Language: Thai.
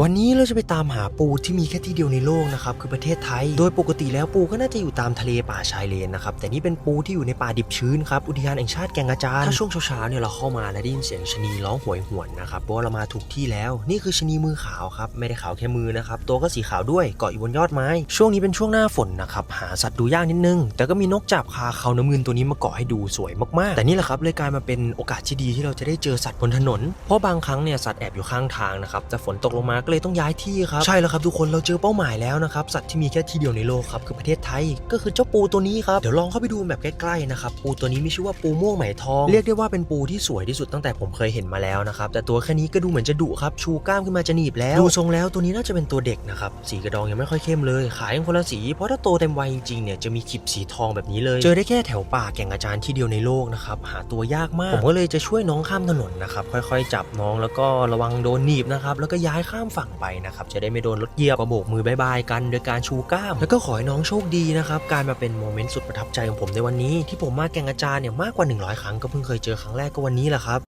วันนี้เราจะไปตามหาปูที่มีแค่ที่เดียวในโลกนะครับคือประเทศไทย โดยปกติแล้วปูก็น่าจะอยู่ตามทะเลป่าชายเลนนะครับแต่นี่เป็นปูที่อยู่ในป่าดิบชื้นครับอุทยานแห่งชาติแก่งกระจานถ้าช่วงเช้าๆเนี่ยเราเข้ามาแล้วได้ยินเสียงชนีร้องหวยหวนนะครับเพราะว่าเรามาถูกที่แล้ว นี่คือชนีมือขาวครับไม่ได้ขาวแค่มือนะครับตัวก็สีขาวด้วยเกาะอยู่บนยอดไม้ ช่วงนี้เป็นช่วงหน้าฝนนะครับหาสัตว์ดูยากนิดนึง แต่ก็มีนกจับคาเขาน้ำเงินตัวนี้มาเกาะให้ดูสวยมากๆ แต่นี่แหละครับเลยกลายมาเป็นโอกาสที่ดีที่เราจะได้เจอสัตว์บนถนน เพราะบางครั้งเนี่ยสัตว์แอบอยู่ข้างทางนะครับแต่ฝนตกลงมาก็เลยต้องย้ายที่ครับ ใช่แล้วครับทุกคนเราเจอเป้าหมายแล้วนะครับ สัตว์ที่มีแค่ที่เดียวในโลกครับคือประเทศไทย ก็คือเจ้าปูตัวนี้ครับ เดี๋ยวลองเข้าไปดูแบบใกล้ๆนะครับ ปูตัวนี้มีชื่อว่าปูม่วงไหมทอง เรียกได้ว่าเป็นปูที่สวยที่สุดตั้งแต่ผมเคยเห็นมาแล้วนะครับ แต่ตัวแค่นี้ก็ดูเหมือนจะดุครับ ชูกล้ามขึ้นมาจะหนีบแล้ว ดูทรงแล้วตัวนี้น่าจะเป็นตัวเด็กนะครับ สีกระดองยังไม่ค่อยเข้มเลย ขายยังคนละสี เพราะถ้าโตเต็มวัยจริงๆเนี่ยจะมีขีบสีทองแบบนี้เลย เจอได้แค่แถวป่าแก่งกระจานที่เดียวในโลกนะครับหาตัวยากมาก ผมก็เลยจะช่วยน้องข้ามถนนนะครับค่อยๆ จับน้องแล้วก็ระวังโดนหนีบนะครับแล้วก็ย้ายข้ามฝั่งไปนะครับ จะได้ไม่โดนรถเหยียบก็โบกมือบายบายกัน โดยการชูกล้าม แล้วก็ขอให้น้องโชคดีนะครับ การมาเป็นโมเมนต์สุดประทับใจของผมในวันนี้ ที่ผมมาแกงกระจานเนี่ยมากกว่า 100 ครั้งก็เพิ่งเคยเจอครั้งแรกก็วันนี้แหละครับ